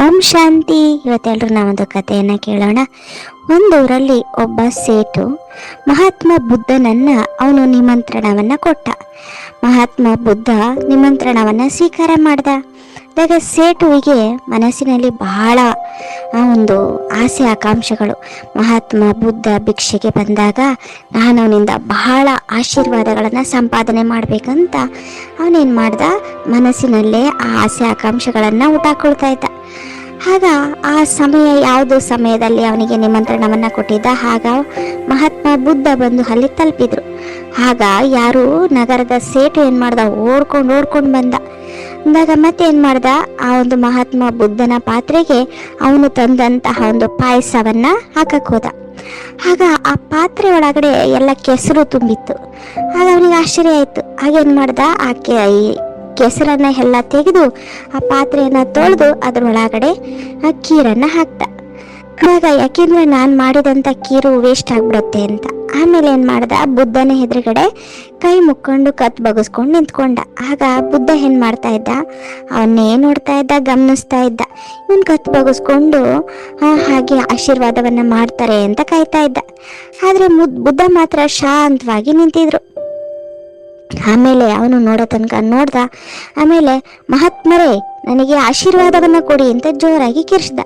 ಓಂ ಶಾಂತಿ. ಇವತ್ತೆಲ್ಲರೂ ನಾವೊಂದು ಕಥೆಯನ್ನು ಕೇಳೋಣ. ಒಂದೂರಲ್ಲಿ ಒಬ್ಬ ಸೇಟು ಮಹಾತ್ಮ ಬುದ್ಧನನ್ನ ಅವನು ನಿಮಂತ್ರಣವನ್ನು ಕೊಟ್ಟ. ಮಹಾತ್ಮ ಬುದ್ಧ ನಿಮಂತ್ರಣವನ್ನು ಸ್ವೀಕಾರ ಮಾಡ್ದ. ಆಗ ಸೇಟುವಿಗೆ ಮನಸ್ಸಿನಲ್ಲಿ ಬಹಳ ಒಂದು ಆಸೆ, ಆಕಾಂಕ್ಷೆಗಳು. ಮಹಾತ್ಮ ಬುದ್ಧ ಭಿಕ್ಷೆಗೆ ಬಂದಾಗ ನಾನು ಅವನಿಂದ ಬಹಳ ಆಶೀರ್ವಾದಗಳನ್ನು ಸಂಪಾದನೆ ಮಾಡಬೇಕಂತ ಅವನೇನು ಮಾಡ್ದ? ಮನಸ್ಸಿನಲ್ಲೇ ಆ ಆಸೆ, ಆಕಾಂಕ್ಷೆಗಳನ್ನು ಊಟಾಕೊಳ್ತಾ ಇದ್ದ. ಆಗ ಆ ಸಮಯ, ಯಾವುದು ಸಮಯದಲ್ಲಿ ಅವನಿಗೆ ನಿಮಂತ್ರಣವನ್ನು ಕೊಟ್ಟಿದ್ದ. ಆಗ ಮಹಾತ್ಮ ಬುದ್ಧ ಬಂದು ಅಲ್ಲಿ ತಲುಪಿದ್ರು. ಆಗ ಯಾರು ನಗರದ ಸೇಟು ಏನು ಮಾಡ್ದ? ಓಡ್ಕೊಂಡು ಓಡ್ಕೊಂಡು ಬಂದ. ಅಂದಾಗ ಮತ್ತೆ ಏನ್ ಮಾಡ್ದ? ಆ ಒಂದು ಮಹಾತ್ಮ ಬುದ್ಧನ ಪಾತ್ರೆಗೆ ಅವನು ತಂದಂತಹ ಒಂದು ಪಾಯಸವನ್ನ ಹಾಕಕ್ ಹೋದ. ಆಗ ಆ ಪಾತ್ರೆ ಒಳಗಡೆ ಎಲ್ಲ ಕೆಸರು ತುಂಬಿತ್ತು. ಆಗ ಅವನಿಗೆ ಆಶ್ಚರ್ಯ ಆಯ್ತು. ಹಾಗೇನು ಮಾಡ್ದ? ಆ ಕೆ ಕೆಸರನ್ನ ಎಲ್ಲ ತೆಗೆದು ಆ ಪಾತ್ರೆಯನ್ನ ತೊಳೆದು ಅದ್ರೊಳಗಡೆ ಆ ಕೀರನ್ನ ಹಾಕ್ದ. ಆಗ ಯಾಕೆಂದ್ರೆ ನಾನು ಮಾಡಿದಂಥ ಕೀರು ವೇಸ್ಟ್ ಆಗ್ಬಿಡುತ್ತೆ ಅಂತ. ಆಮೇಲೆ ಏನು ಮಾಡ್ದ? ಬುದ್ಧನ ಎದುರುಗಡೆ ಕೈ ಮುಕ್ಕೊಂಡು ಕತ್ ಬಗಸ್ಕೊಂಡು ನಿಂತ್ಕೊಂಡ. ಆಗ ಬುದ್ಧ ಏನು ಮಾಡ್ತಾ ಇದ್ದ? ಅವನ್ನೇ ನೋಡ್ತಾ ಇದ್ದ, ಗಮನಿಸ್ತಾ ಇದ್ದ. ಇವನು ಕತ್ ಬಗಸ್ಕೊಂಡು ಹಾಗೆ ಆಶೀರ್ವಾದವನ್ನ ಮಾಡ್ತಾರೆ ಅಂತ ಕಾಯ್ತಾ ಇದ್ದ. ಆದ್ರೆ ಬುದ್ಧ ಮಾತ್ರ ಶಾಂತವಾಗಿ ನಿಂತಿದ್ರು. ಆಮೇಲೆ ಅವನು ನೋಡೋ ತನಕ ನೋಡ್ದ. ಆಮೇಲೆ ಮಹಾತ್ಮರೇ, ನನಗೆ ಆಶೀರ್ವಾದವನ್ನ ಕೊಡಿ ಅಂತ ಜೋರಾಗಿ ಕಿರ್ಚ್ದ.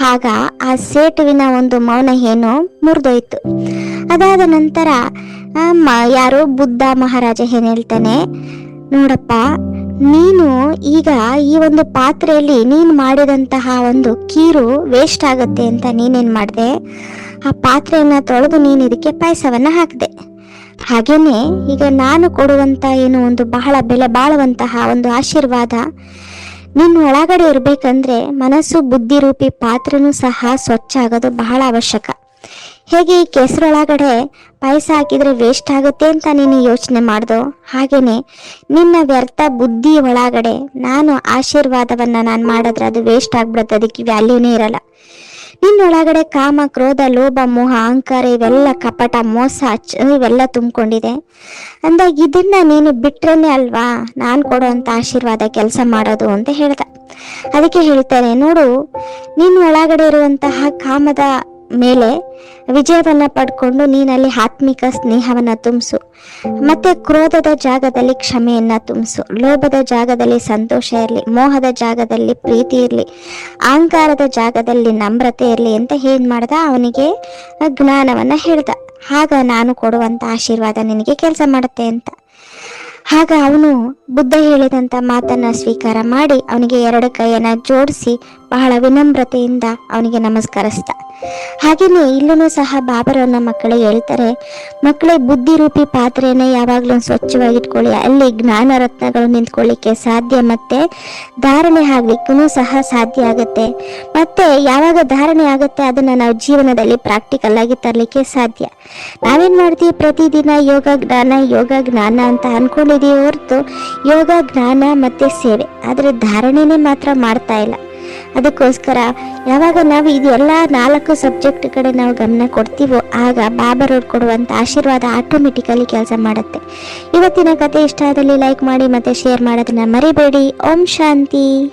ಆಗ ಆ ಸೇಟುವಿನ ಒಂದು ಮೌನ ಏನೋ ಮುರಿದೋಯ್ತು. ಅದಾದ ನಂತರ ಯಾರೋ ಬುದ್ಧ ಮಹಾರಾಜ ಏನ್ ಹೇಳ್ತಾನೆ, ನೋಡಪ್ಪ, ನೀನು ಈಗ ಈ ಒಂದು ಪಾತ್ರೆಯಲ್ಲಿ ನೀನು ಮಾಡಿದಂತಹ ಒಂದು ಕೀರು ವೇಸ್ಟ್ ಆಗುತ್ತೆ ಅಂತ ನೀನೇನ್ ಮಾಡಿದೆ? ಆ ಪಾತ್ರೆಯನ್ನ ತೊಳೆದು ನೀನು ಇದಕ್ಕೆ ಪಾಯಸವನ್ನ ಹಾಕಿದೆ. ಹಾಗೇನೆ ಈಗ ನಾನು ಕೊಡುವಂತ ಏನು ಒಂದು ಬಹಳ ಬೆಲೆ ಬಾಳುವಂತಹ ಒಂದು ಆಶೀರ್ವಾದ ನಿನ್ನ ಒಳಗಡೆ ಇರಬೇಕಂದ್ರೆ ಮನಸ್ಸು ಬುದ್ಧಿ ರೂಪಿ ಪಾತ್ರನೂ ಸಹ ಸ್ವಚ್ಛ ಆಗೋದು ಬಹಳ ಅವಶ್ಯಕ. ಹೇಗೆ ಈ ಕೆಸರೊಳಗಡೆ ಪಾಯಸ ಹಾಕಿದ್ರೆ ವೇಸ್ಟ್ ಆಗುತ್ತೆ ಅಂತ ನೀನು ಯೋಚನೆ ಮಾಡ್ದು? ಹಾಗೇನೆ ನಿನ್ನ ವ್ಯರ್ಥ ಬುದ್ಧಿ ಒಳಗಡೆ ನಾನು ಆಶೀರ್ವಾದವನ್ನ ನಾನು ಮಾಡಿದ್ರೆ ಅದು ವೇಸ್ಟ್ ಆಗ್ಬಿಡುತ್ತೆ, ಅದಕ್ಕೆ ವ್ಯಾಲ್ಯೂನೇ ಇರಲ್ಲ. ನಿನ್ನೊಳಗಡೆ ಕಾಮ, ಕ್ರೋಧ, ಲೋಭ, ಮೋಹ, ಅಹಂಕಾರ ಇವೆಲ್ಲ ಕಪಟ, ಮೋಸ ಇವೆಲ್ಲ ತುಂಬಿಕೊಂಡಿದೆ. ಅಂದಾಗ ಇದನ್ನ ನೀನು ಬಿಟ್ರೇನೆ ಅಲ್ವಾ? ನಾನು ಕೊಡುವಂತ ಆಶೀರ್ವಾದ ಕೆಲಸ ಮಾಡೋದು ಅಂತ ಹೇಳ್ದ. ಅದಕ್ಕೆ ಹೇಳ್ತಾರೆ ನೋಡು, ನಿನ್ನ ಒಳಗಡೆ ಇರುವಂತಹ ಕಾಮದ ಮೇಲೆ ವಿಜಯವನ್ನು ಪಡ್ಕೊಂಡು ನೀನಲ್ಲಿ ಆತ್ಮಿಕ ಸ್ನೇಹವನ್ನು ತುಂಬಿಸು. ಮತ್ತೆ ಕ್ರೋಧದ ಜಾಗದಲ್ಲಿ ಕ್ಷಮೆಯನ್ನು ತುಂಬಿಸು. ಲೋಭದ ಜಾಗದಲ್ಲಿ ಸಂತೋಷ ಇರಲಿ, ಮೋಹದ ಜಾಗದಲ್ಲಿ ಪ್ರೀತಿ ಇರಲಿ, ಅಹಂಕಾರದ ಜಾಗದಲ್ಲಿ ನಮ್ರತೆ ಇರಲಿ ಅಂತ ಏನು ಮಾಡ್ದ? ಅವನಿಗೆ ಜ್ಞಾನವನ್ನು ಹೇಳ್ದ. ಆಗ ನಾನು ಕೊಡುವಂಥ ಆಶೀರ್ವಾದ ನಿನಗೆ ಕೆಲಸ ಮಾಡುತ್ತೆ ಅಂತ. ಆಗ ಅವನು ಬುದ್ಧ ಹೇಳಿದಂಥ ಮಾತನ್ನು ಸ್ವೀಕಾರ ಮಾಡಿ ಅವನಿಗೆ ಎರಡು ಕೈಯನ್ನು ಜೋಡಿಸಿ ಬಹಳ ವಿನಮ್ರತೆಯಿಂದ ಅವನಿಗೆ ನಮಸ್ಕರಿಸ್ದ. ಹಾಗೇನೆ ಇಲ್ಲೂ ಸಹ ಬಾಬರವನ್ನ ಮಕ್ಕಳಿಗೆ ಹೇಳ್ತಾರೆ, ಮಕ್ಕಳೇ ಬುದ್ಧಿ ರೂಪಿ ಪಾತ್ರೆಯನ್ನ ಯಾವಾಗ್ಲೂ ಸ್ವಚ್ಛವಾಗಿಟ್ಕೊಳ್ಳಿ. ಅಲ್ಲಿ ಜ್ಞಾನ ರತ್ನಗಳು ನಿಂತ್ಕೊಳ್ಳಿಕ್ಕೆ ಸಾಧ್ಯ ಮತ್ತೆ ಧಾರಣೆ ಆಗ್ಲಿಕ್ಕೂ ಸಹ ಸಾಧ್ಯ ಆಗುತ್ತೆ. ಮತ್ತೆ ಯಾವಾಗ ಧಾರಣೆ ಆಗುತ್ತೆ ಅದನ್ನ ನಾವು ಜೀವನದಲ್ಲಿ ಪ್ರಾಕ್ಟಿಕಲ್ ಆಗಿ ತರಲಿಕ್ಕೆ ಸಾಧ್ಯ. ನಾವೇನ್ ಮಾಡ್ತೀವಿ? ಪ್ರತಿದಿನ ಯೋಗ ಜ್ಞಾನ ಯೋಗ ಜ್ಞಾನ ಅಂತ ಅನ್ಕೊಂಡಿದೀವಿ ಹೊರತು ಯೋಗ ಜ್ಞಾನ ಮತ್ತೆ ಸೇವೆ. ಆದ್ರೆ ಧಾರಣೆನೇ ಮಾತ್ರ ಮಾಡ್ತಾ ಇಲ್ಲ. ಅದಕ್ಕೋಸ್ಕರ ಯಾವಾಗ ನಾವು ಇದೆಲ್ಲ ನಾಲ್ಕು ಸಬ್ಜೆಕ್ಟ್ ಕಡೆ ನಾವು ಗಮನ ಕೊಡ್ತೀವೋ ಆಗ ಬಾಬರವ್ರು ಕೊಡುವಂಥ ಆಶೀರ್ವಾದ ಆಟೋಮೆಟಿಕಲಿ ಕೆಲಸ ಮಾಡುತ್ತೆ. ಇವತ್ತಿನ ಕತೆ ಇಷ್ಟ ಆದಲ್ಲಿ ಲೈಕ್ ಮಾಡಿ ಮತ್ತೆ ಶೇರ್ ಮಾಡೋದನ್ನ ಮರಿಬೇಡಿ. ಓಂ ಶಾಂತಿ.